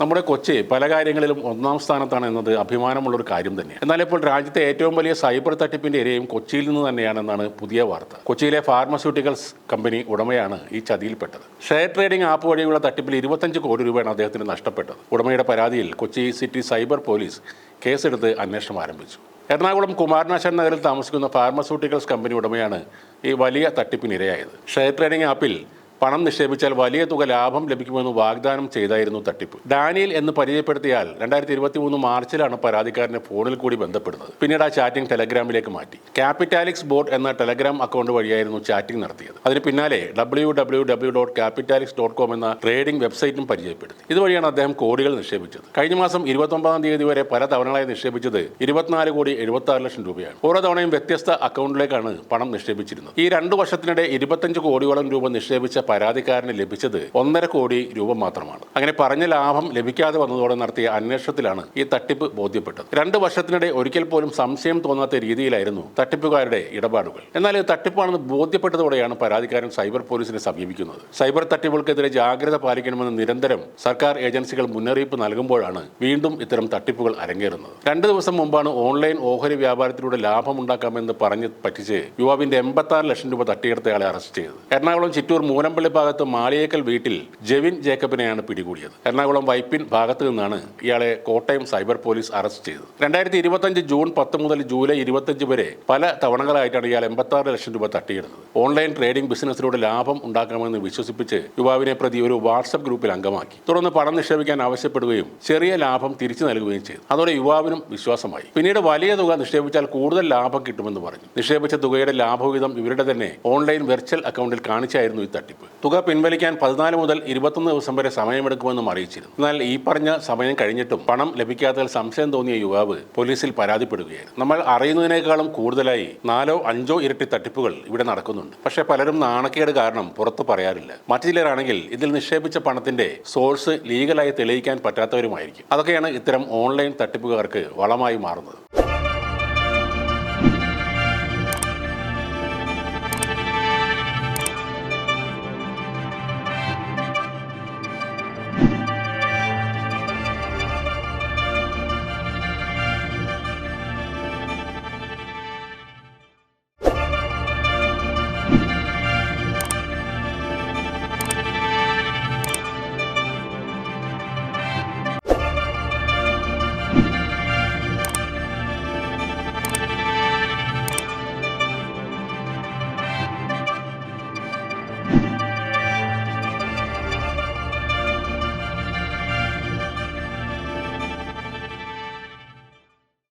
നമ്മുടെ കൊച്ചി പല കാര്യങ്ങളിലും ഒന്നാം സ്ഥാനത്താണ് എന്നത് അഭിമാനമുള്ള ഒരു കാര്യം തന്നെയാണ്. എന്നാൽ ഇപ്പോൾ രാജ്യത്തെ ഏറ്റവും വലിയ സൈബർ തട്ടിപ്പിന്റെ ഇരയും കൊച്ചിയിൽ നിന്ന് തന്നെയാണെന്നാണ് പുതിയ വാർത്ത. കൊച്ചിയിലെ ഫാർമസ്യൂട്ടിക്കൽസ് കമ്പനി ഉടമയാണ് ഈ ചതിയിൽപ്പെട്ടത്. ഷെയർ ട്രേഡിംഗ് ആപ്പ് വഴിയുള്ള തട്ടിപ്പിൽ ഇരുപത്തഞ്ച് കോടി രൂപയാണ് അദ്ദേഹത്തിന് നഷ്ടപ്പെട്ടത്. ഉടമയുടെ പരാതിയിൽ കൊച്ചി സിറ്റി സൈബർ പോലീസ് കേസെടുത്ത് അന്വേഷണം ആരംഭിച്ചു. എറണാകുളം കുമാരനാശൻ നഗറിൽ താമസിക്കുന്ന ഫാർമസ്യൂട്ടിക്കൽസ് കമ്പനി ഉടമയാണ് ഈ വലിയ തട്ടിപ്പിനിരയായത്. ഷെയർ ട്രേഡിംഗ് ആപ്പിൽ പണം നിക്ഷേപിച്ചാൽ വലിയ തുക ലാഭം ലഭിക്കുമെന്ന് വാഗ്ദാനം ചെയ്തായിരുന്നു തട്ടിപ്പ്. ഡാനിയൽ എന്ന് പരിചയപ്പെടുത്തിയാൽ രണ്ടായിരത്തി ഇരുപത്തി മൂന്ന് മാർച്ചിലാണ് പരാതിക്കാരനെ ഫോണിൽ കൂടി ബന്ധപ്പെടുന്നത്. പിന്നീട് ആ ചാറ്റിംഗ് ടെലഗ്രാമിലേക്ക് മാറ്റി. ക്യാപിറ്റാലിക്സ് ബോർഡ് എന്ന ടെലഗ്രാം അക്കൗണ്ട് വഴിയായിരുന്നു ചാറ്റിംഗ് നടത്തിയത്. അതിന് പിന്നാലെ W W W dot Capitalix dot com എന്ന ട്രേഡിംഗ് വെബ്സൈറ്റും പരിചയപ്പെടുത്തി. ഇതുവഴിയാണ് അദ്ദേഹം കോടികൾ നിക്ഷേപിച്ചത്. കഴിഞ്ഞ മാസം ഇരുപത്തൊമ്പതാം തീയതി വരെ പല തവണകളായി നിക്ഷേപിച്ചത് ഇരുപത്തിനാല് കോടി എഴുപത്തി ആറ് ലക്ഷം രൂപയാണ്. ഓരോ തവണയും വ്യത്യസ്ത അക്കൗണ്ടിലേക്കാണ് പണം നിക്ഷേപിച്ചിരുന്നത്. ഈ രണ്ടു വർഷത്തിനിടെ ഇരുപത്തഞ്ച് കോടിയോളം രൂപ നിക്ഷേപിച്ച പരാതിക്കാരന് ലഭിച്ചത് ഒന്നര കോടി രൂപ മാത്രമാണ്. അങ്ങനെ പറഞ്ഞ ലാഭം ലഭിക്കാതെ വന്നതോടെ നടത്തിയ അന്വേഷണത്തിലാണ് ഈ തട്ടിപ്പ് ബോധ്യപ്പെട്ടത്. രണ്ട് വർഷത്തിനിടെ ഒരിക്കൽ പോലും സംശയം തോന്നാത്ത രീതിയിലായിരുന്നു തട്ടിപ്പുകാരുടെ ഇടപാടുകൾ. എന്നാൽ ഇത് തട്ടിപ്പാണെന്ന് ബോധ്യപ്പെട്ടതോടെയാണ് പരാതിക്കാരൻ സൈബർ പോലീസിനെ സമീപിക്കുന്നത്. സൈബർ തട്ടിപ്പുകൾക്കെതിരെ ജാഗ്രത പാലിക്കണമെന്ന് നിരന്തരം സർക്കാർ ഏജൻസികൾ മുന്നറിയിപ്പ് നൽകുമ്പോഴാണ് വീണ്ടും ഇത്തരം തട്ടിപ്പുകൾ അരങ്ങേറുന്നത്. രണ്ട് ദിവസം മുമ്പാണ് ഓൺലൈൻ ഓഹരി വ്യാപാരത്തിലൂടെ ലാഭമുണ്ടാക്കാമെന്ന് പറഞ്ഞ് പറ്റിച്ച് യുവാവിന്റെ എൺപത്തി ലക്ഷം രൂപ തട്ടിയെടുത്തയാളെ അറസ്റ്റ് ചെയ്തത്. എറണാകുളം ചിറ്റൂർ മൂലമ്പള്ളി ഭാഗത്ത് മാളിയേക്കൽ വീട്ടിൽ ജെവിൻ ജേക്കബിനെയാണ് പിടികൂടിയത്. എറണാകുളം വൈപ്പിൻ ഭാഗത്ത് നിന്നാണ് ഇയാളെ കോട്ടയം സൈബർ പോലീസ് അറസ്റ്റ് ചെയ്തത്. രണ്ടായിരത്തി ഇരുപത്തഞ്ച് ജൂൺ പത്ത് മുതൽ ജൂലൈ ഇരുപത്തഞ്ച് വരെ പല തവണകളായിട്ടാണ് ഇയാൾ എൺപത്തി ആറ് ലക്ഷം രൂപ തട്ടിയെടുത്തത് ഓൺലൈൻ ട്രേഡിംഗ് ബിസിനസ്സിലൂടെ ലാഭം ഉണ്ടാക്കാമെന്ന് വിശ്വസിപ്പിച്ച് യുവാവിനെ പ്രതി ഒരു വാട്സപ്പ് ഗ്രൂപ്പിൽ അംഗമാക്കി. തുടർന്ന് പണം നിക്ഷേപിക്കാൻ ആവശ്യപ്പെടുകയും ചെറിയ ലാഭം തിരിച്ചു നൽകുകയും ചെയ്തു. അതോടെ യുവാവിനും വിശ്വാസമായി. പിന്നീട് വലിയ തുക നിക്ഷേപിച്ചാൽ കൂടുതൽ ലാഭം കിട്ടുമെന്ന് പറഞ്ഞു. നിക്ഷേപിച്ച തുകയുടെ ലാഭവിഹിതം ഇവരുടെ തന്നെ ഓൺലൈൻ വെർച്വൽ അക്കൗണ്ടിൽ കാണിച്ചായിരുന്നു ഈ തട്ടിപ്പ്. തുക പിൻവലിക്കാൻ പതിനാല് മുതൽ ഇരുപത്തൊന്ന് ദിവസം വരെ സമയമെടുക്കുമെന്നും അറിയിച്ചിരുന്നു. എന്നാൽ ഈ പറഞ്ഞ സമയം കഴിഞ്ഞിട്ടും പണം ലഭിക്കാത്തതിൽ സംശയം തോന്നിയ യുവാവ് പോലീസിൽ പരാതിപ്പെടുകയായിരുന്നു. നമ്മൾ അറിയുന്നതിനേക്കാളും കൂടുതലായി നാലോ അഞ്ചോ ഇരട്ടി തട്ടിപ്പുകൾ ഇവിടെ നടക്കുന്നുണ്ട്. പക്ഷേ പലരും നാണക്കേട് കാരണം പുറത്ത് പറയാറില്ല. മറ്റു ചിലരാണെങ്കിൽ ഇതിൽ നിക്ഷേപിച്ച പണത്തിന്റെ സോഴ്സ് ലീഗലായി തെളിയിക്കാൻ പറ്റാത്തവരുമായിരിക്കും. അതൊക്കെയാണ് ഇത്തരം ഓൺലൈൻ തട്ടിപ്പുകാർക്ക് വളമായി മാറുന്നത്.